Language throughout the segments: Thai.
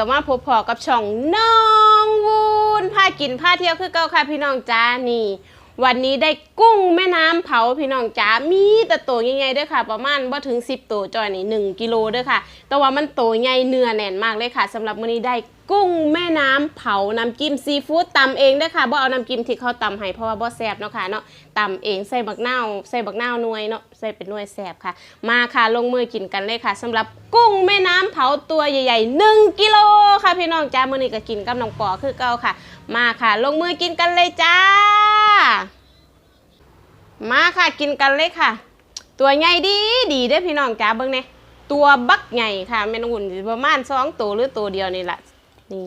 วัสดีค่ะมือนี้ก็มาพบพอกับช่องน้องวูนพากินพาเที่ยวคือเก่าค่ะพี่น้องจ้านี่ วันนี้ได้กุ้งแม่น้ำเผาพี่น้องจ้ามีแต่โตวใหญ่ๆด้อค่ะ ประมาณบ่ถึง 10 ตัวจอยนี่1กิโลด้อค่ะ แต่ว่ามันโตใหญ่เนื้อแน่นมากเลยค่ะสำหรับมื้อนี้ได้ กุ้งแม่น้ำเผาน้ำจิ้มซีฟู้ดตำเองเด้ค่ะบ่เอาน้ำจิ้มที่เขาตำให้เพราะว่าบ่แซ่บเนาะค่ะเนาะตำเองใส่บักเนาใส่บักเนาหน่วยเนาะใส่เป็นหน่วยแซ่บค่ะ มาค่ะลงมือกินกันเลยค่ะสำหรับกุ้งแม่น้ำเผาตัวใหญ่ๆ1กิโลค่ะพี่น้องจ้ามื้อนี้ก็กินกับน้องปอคือเก่าค่ะ มาค่ะลงมือกินกันเลยจ้า มาค่ะกินกันเลยค่ะ ตัวใหญ่ดีดีเด้อพี่น้องจ้าเบิ่งเนี่ยตัวบักใหญ่ค่ะแม่นองอุ่นสิประมาณสองตัวหรือตัวเดียวนี่แหละ นี่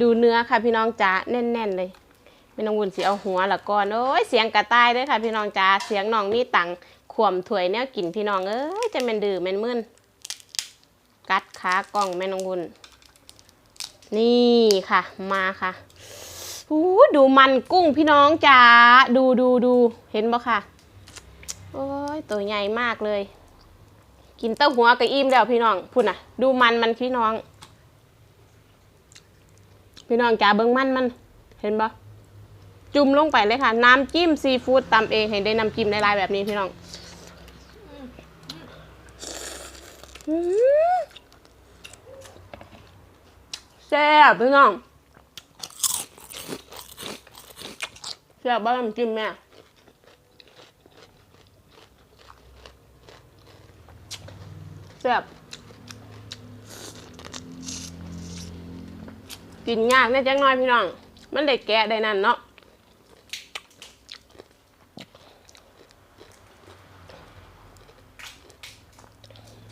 ดูเนื้อค่ะพี่น้องจ้าแน่น ๆ เลยแม่นองอุ่นสิเอาหัวละก่อนโอ้ยเสียงกระต่ายด้อค่ะ พี่น้องจ้าเสียงน้องมีตังขวมถวยแนวกินพี่น้องเอ้ยจะแมนดื้อแมนมึนกัดขากล้องแม่นองอุ่นนี่ค่ะ มาค่ะอู้ดูมันกุ้งพี่น้องจ้าดูดูดูเห็นบ่ค่ะโอ้ยตัวใหญ่มากเลย กินเต้าหัวกับอิ่มแล้วพี่น้องพูดน่ะดูมันมันพี่น้อง พี่น้องจ๋าเบิ้งมันมัน เห็นปะจุ่มลงไปเลยค่ะ น้ำจิ้มซีฟู้ดตำเองให้ได้น้ำจิ้มในลายๆแบบนี้พี่น้องแซ่บพี่น้องแซ่บบ้าน้ำจิ้มแม่แซ่บ กินยากแน่จังน้อยพี่น้อง มันได้แกะได้นั่นเนาะ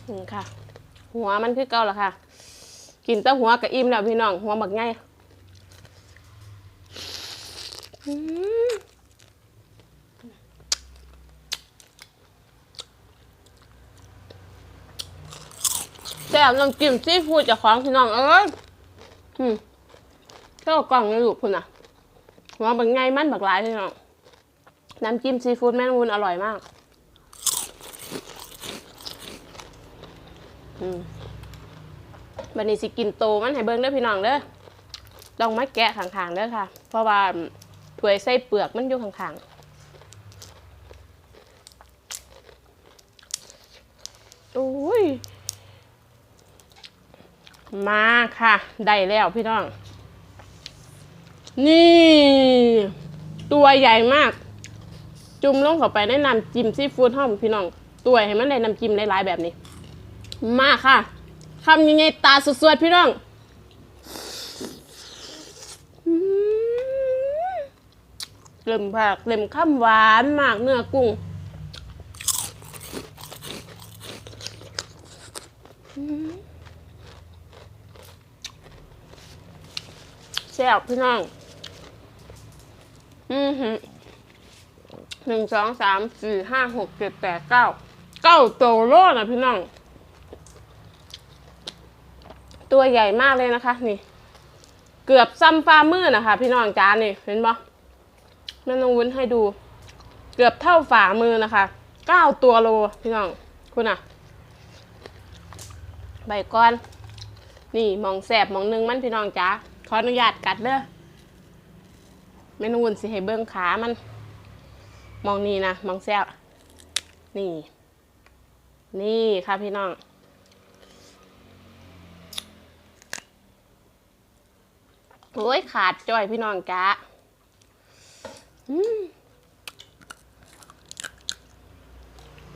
นี่ค่ะ หัวมันคือเก่าละค่ะ กินแต่หัวกับอิ่มแล้วพี่น้อง หัวบักไงแซ่บน้ำจิ้มซีฟู้ดจากของพี่น้องเอ้ยอืม เจ้ากล่องในลูกคุณน่ะหัวบักไงมันบักหลายพี่น้องน้ำจิ้มซีฟู้ดแม่นวุนอร่อยมากอืมวันนี้สิกินโตมันให้เบิ่งเด้อพี่น้องเด้อต้องมาแกะข้างๆเด้อค่ะ เพราะว่าถ้วยใส่เปลือกมันอยู่ข้างๆอุ้ย มาค่ะ ได้แล้วพี่น้อง นี่ ตัวใหญ่มาก จุ่มลงเข้าไปในน้ำจิ้มซีฟู้ดห้อมพี่น้อง ตัวให้มันได้น้ำจิ้มหลายๆแบบนี้ มาค่ะคำยังไงตาสวดๆพี่น้องเริ่มผักเริ่มข้ามหวานมากเนื้อกุ้งแซ่บพี่น้อง อือหือหนึ่งสองสามสี่ห้าหกเจ็ดแปดเก้าเก้าโตโลนะพี่น้อง ตัวใหญ่มากเลยนะคะ นี่ เกือบซ้ำฟ้ามือนะคะ พี่น้องจานนี่เห็นปะแม่น้องวุ้นให้ดู เกือบเท่าฝ่ามือนะคะเก้าตัวโลพี่น้อง คุณอะใบก้อน นี่มองแสบมองหนึงมันพี่น้องจ้าขออนุญาตกัดเด้อ แม่น้องวุ้นสิให้เบิ้งขามัน มองนี่นะมองแซบนี่ นี่ค่ะพี่น้องโอ้ยขาดจ้อยพี่น้องจ้าอืม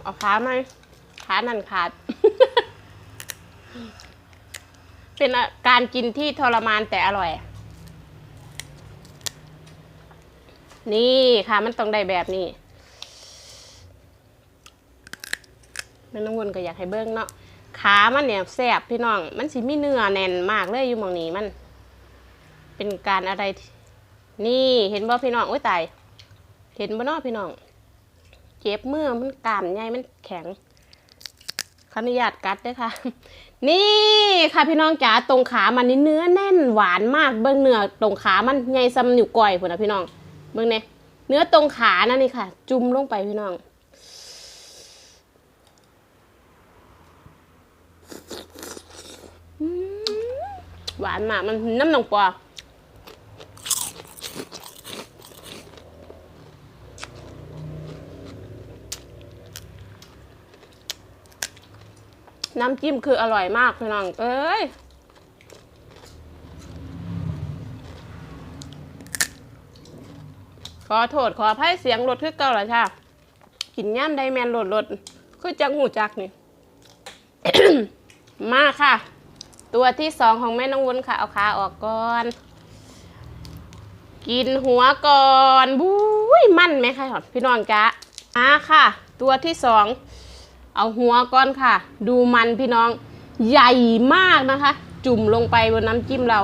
เอาขาไหมขานั่นขาด เป็นอาการกินที่ทรมานแต่อร่อย นี่ค่ะมันต้องได้แบบนี้แม่น้องวนก็อยากให้เบิ้งเนาะขามันเนี่ยแซบพี่น้อง มันสิมีเนื้อแน่นมากเลยอยู่มองนี้มัน เป็นการอะไร นี่เห็นบ่พี่น้องโอ้ยตายเห็นบ่นาะพี่น้อง เจ็บมือมันกล้ามใหญ่มันแข็งขออนุญาตกัดด้วยค่ะ นี่ค่ะพี่น้องจ๋าตรงขามันนี่เนื้อแน่นหวานมากเบิ้งเนื้อตรงขามันใหญ่ซ้ำนิ้วก้อยพุ่นนะพี่น้อง เบิ่งเนี่ยเนื้อตรงขานั่นนี่ค่ะ จุ่มลงไปพี่น้องหวานมากมันน้ำหนองปอน้ำจิ้มคืออร่อยมากพี่น้อง เอ้ย อโทษขออภัยเสียงรถคือเก่าละค่ะกินย่ำไดแมนรถรถคือจังหูจักนี่ มาค่ะ ตัวที่สองของแม่น้องวุ้นค่ะ เอาขาออกก่อน กินหัวก่อนบุ้ยมั่นไหมคะพี่น้องจ๊ะมาค่ะ ตัวที่สองเอาหัวก่อนค่ะ ดูมันพี่น้องใหญ่มากนะคะ จุ่มลงไปบนน้ำจิ้มเรา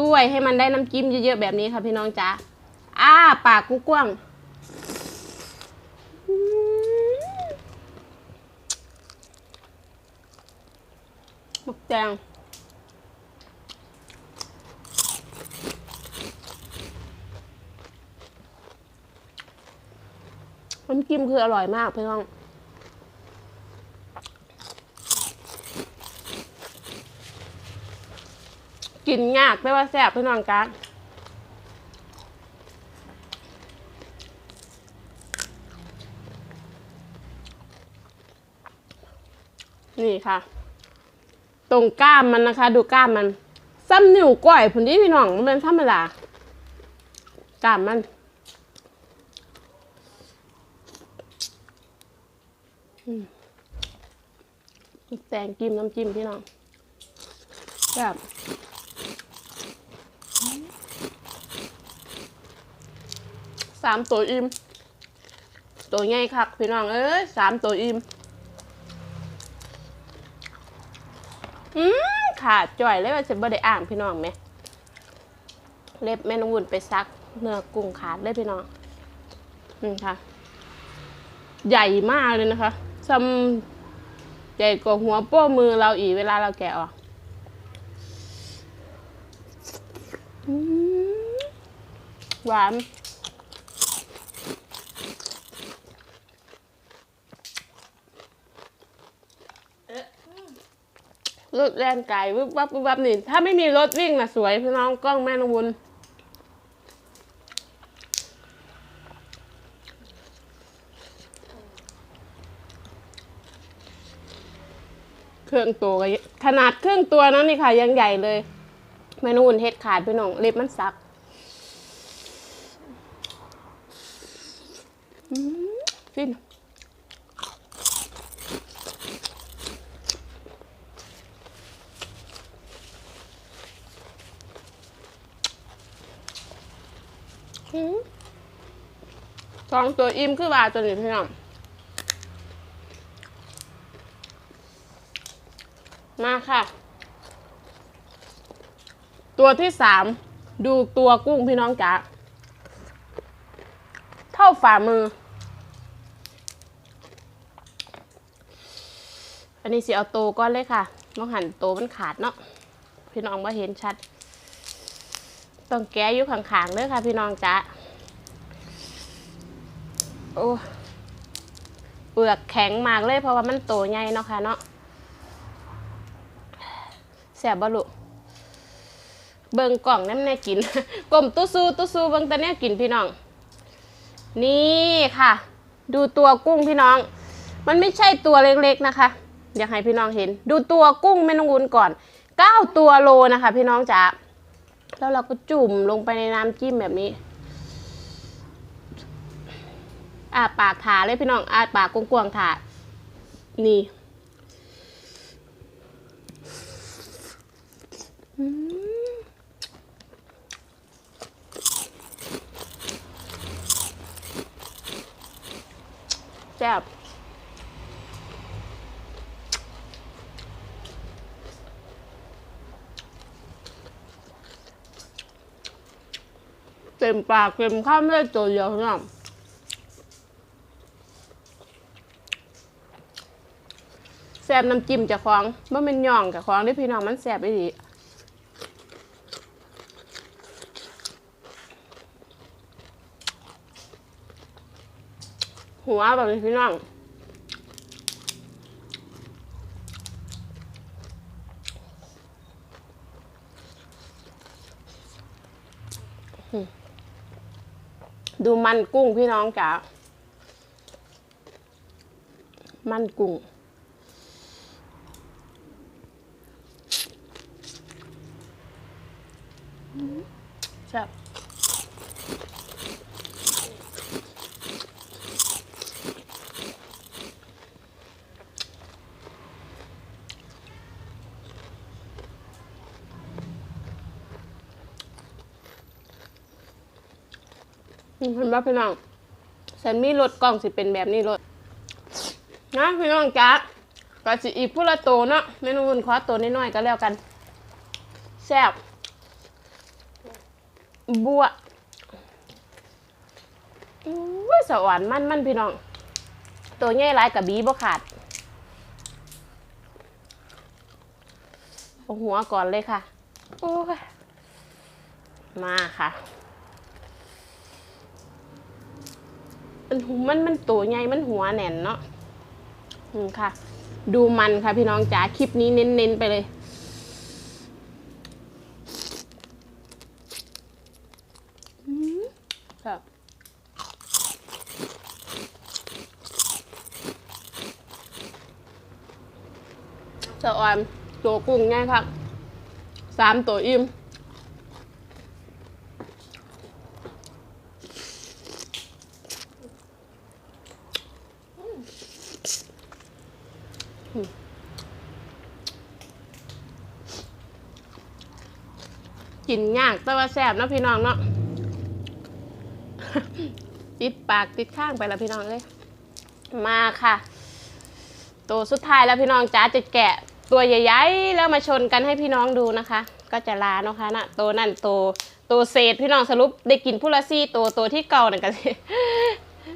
ด้วยให้มันได้น้ำจิ้มเยอะๆแบบนี้ค่ะพี่น้องจ๊ะ อ้าปากกว้างๆอืมหมกแดงน้ำจิ้มคืออร่อยมากเพี่น้องกินยากไม่ว่าแซ่บเพี่น้องจ้า นี่ค่ะ ตรงกล้ามมันนะคะ ดูกล้ามมันซ้ำนิ้วก้อยผุนที่พี่น้องมันเป็นธรรมดากล้ามมันแตงจิ้มน้ำจิ้มพี่น้องแบบสามตัวอิ่มตัวใหญ่คักพี่น้องเอ้ยสามตัวอิ่มอืม ขาดจ่อยเลยว่าจะบ่ได้อ่างพี่น้องไหมเล็บแม่น้องวุ่นไปซักเนื้อกุ้งขาดเลยพี่น้องอืมค่ะ ใหญ่มากเลยนะคะซัมใหญ่กว่าหัวโป้มือเราอีกเวลาเราแกะออกอืมหวาน รถแล่นไก่วิบวับวิบวับนี่ ถ้าไม่มีรถวิ่งน่ะสวยพี่น้องกล้องแม่นองวุนเครื่องตัวขนาดเครื่องตัวนั้นนี่ค่ะยังใหญ่เลยแม่นองวุนเฮ็ดขาดพี่น้องเล็บมันสักอืมฟิน อืม สองตัวอิ่มคือว่าตัวนี้พี่น้องมาค่ะ ตัวที่สามดูตัวกุ้งพี่น้องจ๋าเท่าฝ่ามือ อันนี้สิเอาโตวก้อนเลยค่ะมองหั่นโตวมันขาดเนาะพี่น้องว่าเห็นชัด ต้องแก้ยู่ข้างๆเด้อค่ะพี่น้องจ๊ะ โอ้เปลือกแข็งมากเลยเพราะว่ามันโตใหญ่เนาะค่ะเนาะแสบบลุเบิ่งกล่องน้ำแน่กินกลมตู้ซูตู้ซูเบิ่งตะเนี้ยกินพี่น้อง นี่ค่ะ ดูตัวกุ้งพี่น้อง มันไม่ใช่ตัวเล็กๆนะคะ อยากให้พี่น้องเห็น ดูตัวกุ้งแม่นงุนก่อนเก้าตัวโลนะคะ พี่น้องจ๋าแล้วเราก็จุ่มลงไปในน้ำจิ้มแบบนี้ อาปากถาเลยพี่น้องอาปากกวางๆถานี่แซ่บเต็มปากเต็มข้ามเลยตัวเดียวพี่น้อ แซ่บน้ำจิ้มจะคลองบ่เป็นย่องกับขลองได้พี่น้องมันแซ่บไปดีหัวแบบพี่น้องดูมันกุ้งพี่น้องจ๋ามันกุ้ง ซ่บเห็นปะพี่น้องฉันมีรถกล้องสิเป็นแบบนี้รถนะพี่น้องจ๊ะก็สิอีกผู้ละโตเนาะเมนูอุ่นขอตัวน้อยๆก็แล้วกันแซ่บ บัวอุ้ยสวรรค์มันมันพี่น้อง ตัวใหญ่หลายกับบีบ่ขาดเอาหัวก่อนเลยค่ะโอ้ยมาค่ะ มันหูมันมันตัวใหญ่มันหัวแน่นเนาะอืมค่ะ ดูมันค่ะพี่น้องจ๋าคลิปนี้เน้นๆไปเลย อืมค่ะสะออน ตัวกุ้งง่ายค่ะสามตัวอิ่มกินยากแต่ว่าแซ่บนะพี่น้องเนาะติดปากติดข้างไปแล้วพี่น้องเลย มาค่ะ ตัวสุดท้ายแล้วพี่น้องจ๋าจะแกะ ตัวใหญ่ๆแล้วมาชนกันให้พี่น้องดูนะคะ ก็จะลาเนาะคะนะตัวนั่นตัวตัวเศษพี่น้องสรุปได้กินพุละซี่ตัวตัวที่เก่านั่นกันสิ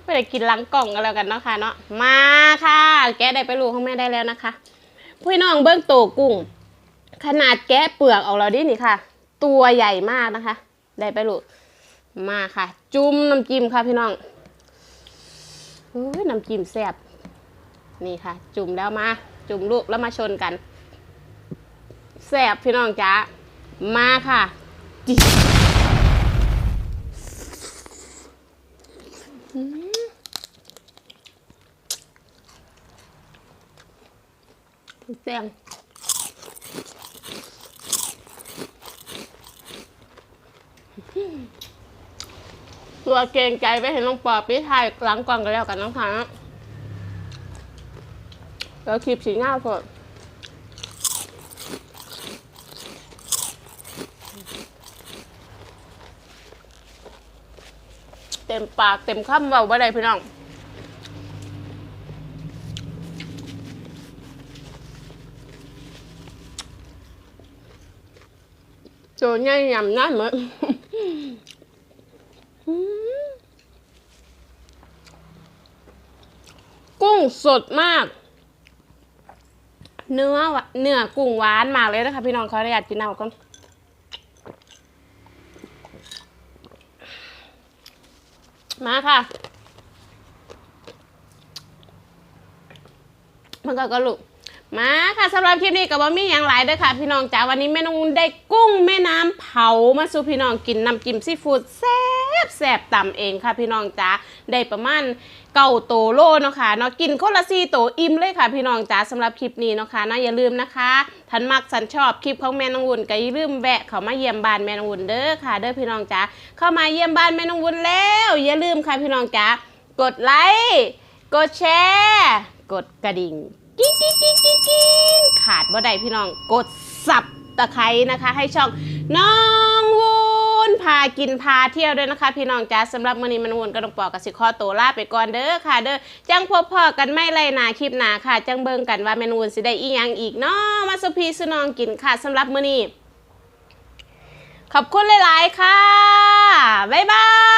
ไม่ได้กินหลังกล่องกันแล้วกันเนาะค่ะเนาะมาค่ะ แกะได้ไปลูกของแม่ได้แล้วนะคะพี่น้องเบิ้องตัวกุ้ง ขนาดแกะเปลือกออกแล้วดินี่ค่ะ ตัวใหญ่มากนะคะ ได้ไปลูกมาค่ะ จุ่มน้ำจิ้มค่ะพี่น้องอุ้ยน้ำจิ้มแซ่บนี่ค่ะ จุ่มแล้วมา จุ่มลูกแล้วมาชนกันแซ่บพี่น้องจ้ามาค่ะจิแซ่บตัวเกรงใจไปเห็นน้องปอพี่ไทยหลังกล่องกันแล้วกันน้องคะ แล้วคลิปสีหน้าสดเต็มปากเต็มคำเบาบ่ได้พี่น้องโจใหญ่ยำนั่นเหมือนกุ้งสดมาก เนื้อเนื้อกุ้งหวานมากเลยนะคะพี่น้องเขาอยากกินน้ำก่อนมาค่ะมันก็กระลุกมาค่ะสำหรับคลิปนี้กับว่ามีอย่างไรเด้อค่ะ พี่น้องจ๋าวันนี้แม่น้องได้กุ้งแม่น้ำเผามาสู่พี่น้องกินน้ำจิ้มซีฟู้ดแซ่ บแซบต่ำเองค่ะพี่น้องจ๋าได้ประมาณเก่าโตโลเนาะค่ะเนาะกินคนละซีโตอิ่มเลยค่ะพี่น้องจ๋าสำหรับคลิปนี้เนาะค่ะเนาะอย่าลืมนะคะทันมักสันชอบคลิปของแม่นองวุ่นก็อย่าลืมแวะเข้ามาเยี่ยมบ้านแม่นองวุ่นเด้อค่ะ เด้อพี่น้องจ๋าเข้ามาเยี่ยมบ้านแม่นองวุ่นแล้ว อย่าลืมค่ะพี่น้องจ๋ากดไลค์กดแชร์กดกระดิ่งกิ้งกิ้งกิ้งกิ้งกิ้งขาดบ่ได้พี่น้องกดสับตะไคร้นะคะ ให้ช่องน้องวู นพากินพาเที่ยวด้วยนะคะ พี่น้องจ้าสำหรับมื้อนี้มันวูนกระดองปอกกับสิคอโตวลาไปก่อนเด้อค่ะ เด้อจังพบพ่อกันไม่ไรนาคลิปหนาค่ะ จังเบิ่งกันว่าเมนูสิได้อีหยังอีกเนาะมาสุพีสุนองกินค่ะสำหรับมื้อนี้ขอบคุณหลาย ๆ ค่ะ บ๊ายบาย